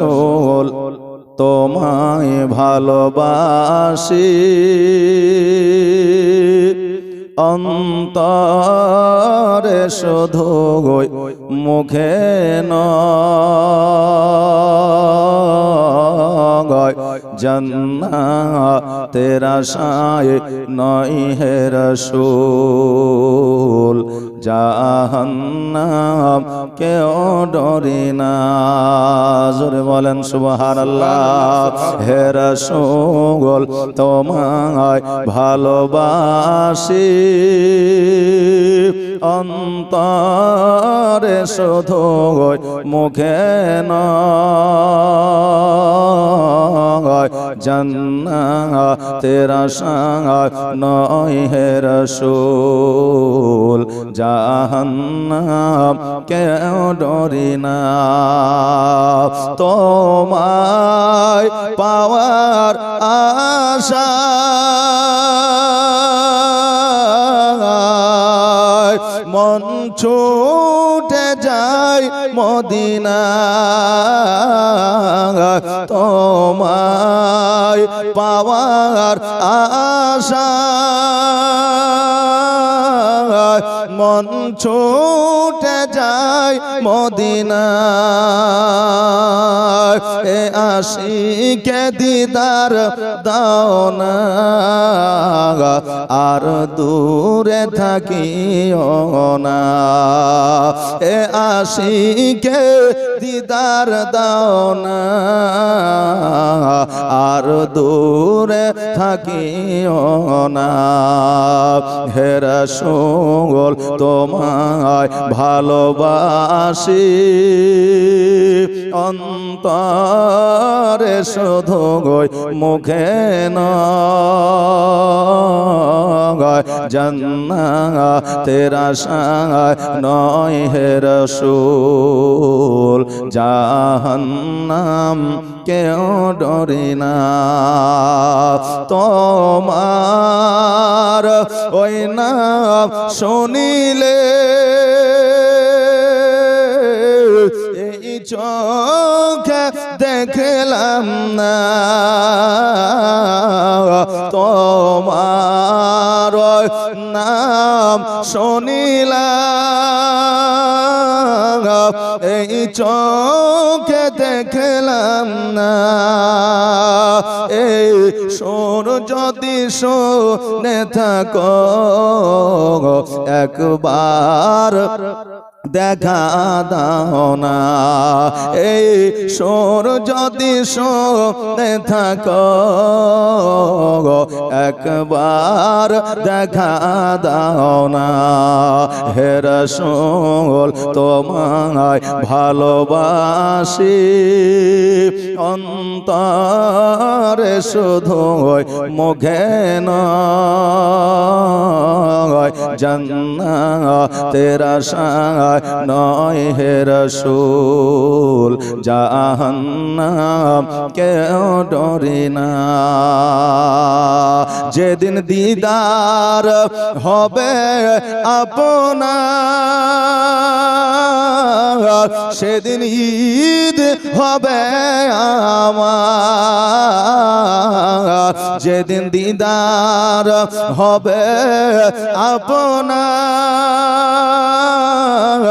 রসুল তোমায় ভালোবাসি। অন্তরে শুধু গই মুখে নয়। জন্না তেরা সায় নয় হে রসুল। জাহান্নাম কেউ ডরি না। জোরে বলেন সুবহানাল্লাহ। হে রসুল, তোমায় ভালোবাসি। অন্তরে শুধু মুখে নয় তেরা সাঙ্গ নয় হে রসুল, জাহান্নাম কেউ ডরি না। তোমায় পাওয়ার আশা ছুটে যায় মদিনা। তোমায় পাওয়ার আশা। মন ছুটে যায় মদিনা এ আশিকে দিদার দাও না। আর দূরে থাকিও না। এ আশিকে দিদার দাও না। আর দূরে থাকিও না। হে রসুল তোমায় ভালোবাসি। অন্তরে শুধু গই মুখে নয়। জন্না তেরা সায় নয় হে রসুল। জাহান্নাম কেউ ডরি না। তোমার ওই নাম শুনিলে এই চোখে দেখলাম না। তোমার নাম শুনিলাম এই চোখে দেখলাম না। এই সোর যদি শোনে থাক একবার দেখা দাও না। এই সোর যদি শোনে থাকো, একবার দেখা দাও না। হে রসুল, তোমায় ভালোবাসি। অন্তরে শুধু মুখে নয় জন্না তেরা সায় নয় হে রসুল, জাহান্নাম কেউ ডরি না। যেদিন দিদার হবে আপনার, সেদিন ঈদ হবে আমার। যেদিন দিদার হবে আপনার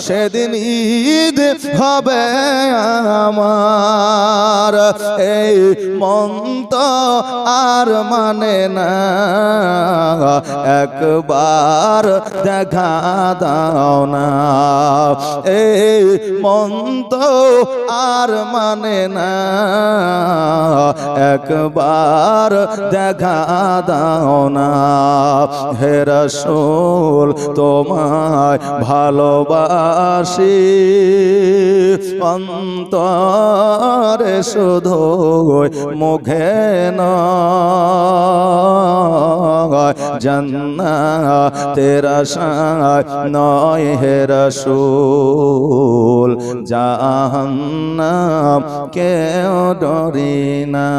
সেদিন ঈদ হবে আমার। এই মন তো আর মানে না। একবার দেখা দাও না। এই মন তো আর মানে না। একবার দেখা দাও না। হে রসুল, তোমায় ভালোবাসি। অন্তরে শুধু মুখে জন্না তেরা নয় হে রসুল জাহান্নাম কেউ ডরি না।